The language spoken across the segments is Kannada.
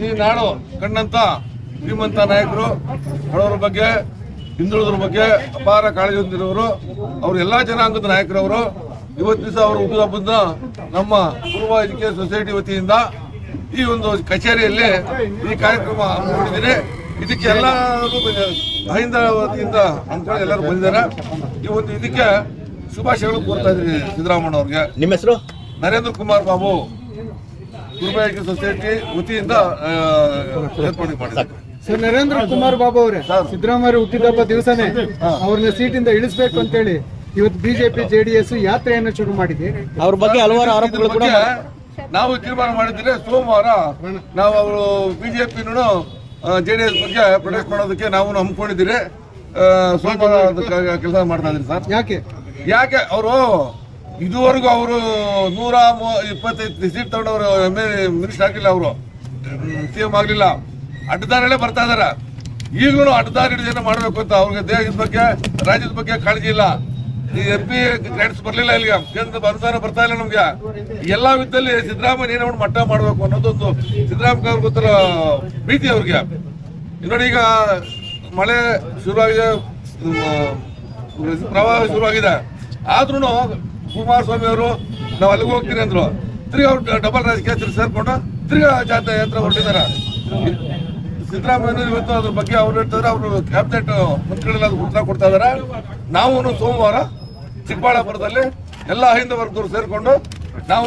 ಈ ನಾಡು ಕಣ್ಣಂತ ಶ್ರೀಮಂತ ನಾಯಕರು ಬಡವರ ಬಗ್ಗೆ ಹಿಂದುಳಿದ್ರ ಬಗ್ಗೆ ಅಪಾರ ಕಾಳಜಿ ಹೊಂದಿರೋರು ಅವರು ಎಲ್ಲಾ ಜನಾಂಗದ ನಾಯಕರವರು. ಇವತ್ತು ದಿವಸ ಅವರು ಹುಟ್ಟುಹಬ್ಬದ ನಮ್ಮ ಪೂರ್ವ ಎಜುಕೇಶನ್ ಸೊಸೈಟಿ ವತಿಯಿಂದ ಈ ಒಂದು ಕಚೇರಿಯಲ್ಲಿ ಈ ಕಾರ್ಯಕ್ರಮ ಹಮ್ಮಿಕೊಂಡಿದ್ದೀನಿ. ಇದಕ್ಕೆ ಎಲ್ಲರೂ ಅಹಿಂದ ವತಿಯಿಂದ ಅಂದ್ಕೊಂಡು ಎಲ್ಲರೂ ಬಂದಿದ್ದಾರೆ. ಈ ಒಂದು ಇದಕ್ಕೆ ಶುಭಾಶಯಗಳು ಕೋರ್ತಾ ಇದ್ದೀನಿ ಸಿದ್ದರಾಮಯ್ಯ ಅವ್ರಿಗೆ. ನಿಮ್ಮ ಹೆಸರು? ನರೇಂದ್ರ ಕುಮಾರ್ ಬಾಬು ಗುರುಬಾಯಿಕೆ ಸೊಸೈಟಿ ವತಿಯಿಂದ ಏರ್ಪಾಡು ಮಾಡಿದ್ದಾರೆ ಸರ್ ನರೇಂದ್ರ ಕುಮಾರ್ ಬಾಬು ಅವರೇ. ಸಿದ್ದರಾಮಯ್ಯ ಹುಟ್ಟಿದಬ್ಬ ದಿವಸನೇ ಅವ್ರನ್ನ ಸೀಟಿಂದ ಇಳಿಸ್ಬೇಕು ಅಂತೇಳಿ ಇವತ್ತು ಬಿಜೆಪಿ ಜೆಡಿಎಸ್ ಯಾತ್ರೆಯನ್ನು ಶುರು ಮಾಡಿದೆ. ಅವ್ರ ಬಗ್ಗೆ ಹಲವಾರು ಆರೋಪಗಳು ಕೂಡ ನಾವು ತೀರ್ಮಾನ ಮಾಡಿದ್ರೆ ಸೋಮವಾರ ನಾವು ಅವರು ಡಿ ಎಸ್ ಬಗ್ಗೆ ಪ್ರೊಟೆಸ್ಟ್ ಮಾಡೋದಕ್ಕೆ ನಾವು ಹಮ್ಮಿಕೊಂಡಿದ್ದೀರಿ. ಸ್ವಲ್ಪ ಸೋಮವಾರ ಕೆಲಸ ಮಾಡ್ತಾ ಇದ್ರಿ ಸರ್. ಯಾಕೆ? ಯಾಕೆ ಅವರು ಇದುವರೆಗೂ ಅವರು ನೂರ ಇಪ್ಪತ್ತೈದು ಸೀಟ್ ತಗೊಂಡವರು ಎಂ ಎಲ್ ಮಿನಿಸ್ಟರ್ ಆಗಿಲ್ಲ ಅವರು. ಸಿ ಎಂ ಆಗಲಿಲ್ಲ. ಅಡ್ಡದಾರಲ್ಲೇ ಬರ್ತಾ ಇದಾರೆ. ಈಗಲೂ ಅಡ್ಡದಾರಿ ಹಿಡಿದ ಮಾಡಬೇಕು ಅಂತ ಅವ್ರಿಗೆ ದೇಶದ ಬಗ್ಗೆ, ರಾಜ್ಯದ ಬಗ್ಗೆ ಕಾಳಜಿ ಇಲ್ಲ. ಈ ಎಂ ಪಿ ಕ್ರೆಡಿಟ್ಸ್ ಬರಲಿಲ್ಲ ಇಲ್ಲಿಗೆ. ಕೇಂದ್ರ ಅನುದಾನ ಬರ್ತಾ ಇಲ್ಲ ನಮಗೆ. ಎಲ್ಲಾ ವಿಧದಲ್ಲಿ ಸಿದ್ದರಾಮಯ್ಯ ಏನೋ ಮಟ್ಟ ಮಾಡಬೇಕು ಅನ್ನೋದೊಂದು ಸಿದ್ದರಾಮಯ್ಯ ಅವ್ರಿಗೆ ಗೊತ್ತಿರೋ ಭೀತಿ ಅವ್ರಿಗೆ. ನೋಡಿ ಈಗ ಮಳೆ ಶುರುವಾಗಿದೆ, ಪ್ರವಾಹ ಶುರುವಾಗಿದೆ. ಆದ್ರೂ ಕುಮಾರಸ್ವಾಮಿ ಅವರು ನಾವು ಅಲ್ಲಿಗೆ ಹೋಗ್ತೀನಿ ಅಂದ್ರು. ತಿರ್ಗಿ ಅವ್ರು ಡಬಲ್ ರಾಜಕೀಯ ಸೇರ್ಕೊಂಡು ತಿರ್ಗಾ ಜಾತ್ರೆ ಯಾತ್ರೆ ಹೊರಟಿದ್ದಾರೆ. ಸಿದ್ದರಾಮಯ್ಯ ಇವತ್ತು ಅದ್ರ ಬಗ್ಗೆ ಅವ್ರು ಹೇಳ್ತಾರೆ ಅವರು ಕ್ಯಾಬಿನೆಟ್ ಮಂತ್ರಿಗಳೆಲ್ಲ ಅದು ಉತ್ತರ ಕೊಡ್ತಾ ಇದಾರೆ ನಾವು ಸೋಮವಾರ ಚಿಕ್ಕಬಳ್ಳಾಪುರದಲ್ಲಿ ಎಲ್ಲ ಹಿಂದೆ ವರ್ಗದವ್ರು ಸೇರ್ಕೊಂಡು ನಾವು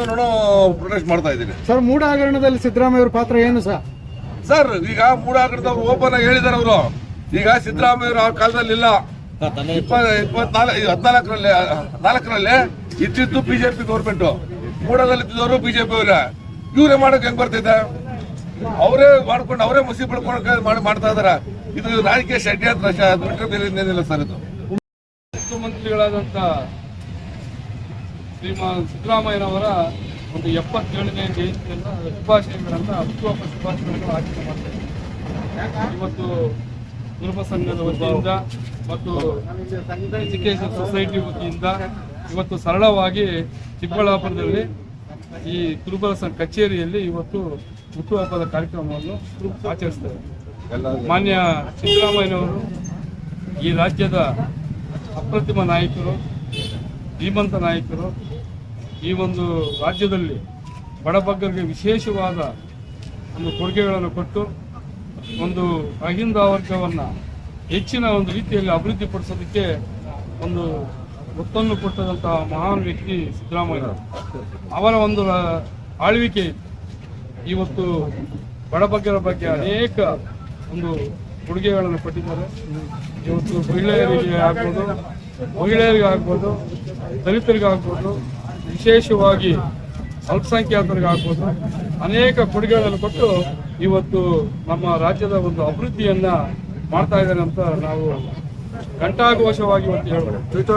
ಪ್ರೊಟೆಸ್ಟ್ ಮಾಡ್ತಾ ಇದ್ದೀವಿ. ಸರ್ ಮೂಡ ಹಗರಣದಲ್ಲಿ ಸಿದ್ದರಾಮಯ್ಯ ಪಾತ್ರ ಏನು ಸರ್? ಸರ್ ಈಗ ಮೂಡಾಗಡದವ್ರು ಓಪನ್ ಆಗಿ ಹೇಳಿದ್ದಾರೆ ಅವರು. ಈಗ ಸಿದ್ದರಾಮಯ್ಯ ಆ ಕಾಲದಲ್ಲಿ ಇಲ್ಲ ಹದಿನಾಲ್ಕರಲ್ಲಿ ನಾಲ್ಕರಲ್ಲಿ ಇದ್ದಿದ್ದು ಬಿಜೆಪಿ ಗೌರ್ಮೆಂಟ್ ಮೂಡದಲ್ಲಿ ಇದ್ದಿದ್ದವರು ಬಿಜೆಪಿ ಅವರ. ಇವರೇ ಮಾಡೋಕೆ ಹೆಂಗ್ ಬರ್ತಿದೆ? ಅವರೇ ಮಾಡ್ಕೊಂಡು ಅವರೇ ಮುಸಿ ಬಿಡ್ಕೊಂಡು ಮಾಡಿ ಮಾಡ್ತಾ ಇದಾರ. ಇದು ರಾಜಕೀಯ ಷಡ್ಯಂತ್ರ ಬಿಟ್ಟರೆ ಬೇರೆ ಇನ್ನೇನಿಲ್ಲ ಸರ್ ಇದು. ಮುಖ್ಯಮಂತ್ರಿಗಳಾದಂತ ಶ್ರೀಮಾನ್ ಸಿದ್ದರಾಮಯ್ಯನವರ ಒಂದು ಎಪ್ಪತ್ತೇಳನೇ ಜಯಂತಿಯನ್ನ ಶುಭಾಶಯಗಳನ್ನ ಹುಟ್ಟುಹಬ್ಬ ಶುಭಾಶಯಗಳನ್ನು ಆಚರಣೆ ಮಾಡ್ತಾರೆ ಇವತ್ತು ಕುರುಬ ಸಂಘದ ವತಿಯಿಂದ ಮತ್ತು ಎಜುಕೇಶನ್ ಸೊಸೈಟಿ ವತಿಯಿಂದ ಇವತ್ತು ಸರಳವಾಗಿ ಚಿಕ್ಕಬಳ್ಳಾಪುರದಲ್ಲಿ ಈ ಕುರುಬರ ಸಂಘ ಕಚೇರಿಯಲ್ಲಿ ಇವತ್ತು ಹುಟ್ಟುಹಬ್ಬದ ಕಾರ್ಯಕ್ರಮವನ್ನು ಆಚರಿಸ್ತಾರೆ ಮಾನ್ಯ ಸಿದ್ದರಾಮಯ್ಯನವರು ಈ ರಾಜ್ಯದ ಅಪ್ರತಿಮ ನಾಯಕರು, ಧೀಮಂತ ನಾಯಕರು, ಈ ಒಂದು ರಾಜ್ಯದಲ್ಲಿ ಬಡಬಗ್ಗರಿಗೆ ವಿಶೇಷವಾದ ಒಂದು ಕೊಡುಗೆಗಳನ್ನು ಕೊಟ್ಟು ಒಂದು ಅಹಿಂದ ವರ್ಗವನ್ನು ಹೆಚ್ಚಿನ ಒಂದು ರೀತಿಯಲ್ಲಿ ಅಭಿವೃದ್ಧಿಪಡಿಸೋದಕ್ಕೆ ಒಂದು ಒತ್ತನ್ನು ಕೊಟ್ಟದಂತಹ ಮಹಾನ್ ವ್ಯಕ್ತಿ ಸಿದ್ದರಾಮಯ್ಯ. ಅವರ ಒಂದು ಆಳ್ವಿಕೆ ಇವತ್ತು ಬಡಬಗ್ಗರ ಬಗ್ಗೆ ಅನೇಕ ಒಂದು ಕೊಡುಗೆಗಳನ್ನು ಕೊಟ್ಟಿದ್ದಾರೆ. ಇವತ್ತು ಮಹಿಳೆಯರಿಗೆ ಆಗ್ಬೋದು ಮಹಿಳೆಯರಿಗೆ ಆಗ್ಬೋದು ದಲಿತರಿಗಾಗ್ಬೋದು ವಿಶೇಷವಾಗಿ ಅಲ್ಪಸಂಖ್ಯಾತರಿಗಾಗ್ಬೋದು ಅನೇಕ ಕೊಡುಗೆಗಳನ್ನು ಕೊಟ್ಟು ಇವತ್ತು ನಮ್ಮ ರಾಜ್ಯದ ಒಂದು ಅಭಿವೃದ್ಧಿಯನ್ನ ಮಾಡ್ತಾ ಇದ್ದಾರೆ ಅಂತ ನಾವು ಘಂಟಾಘೋಷವಾಗಿ ಇವತ್ತು ಹೇಳ್ಬೋದು.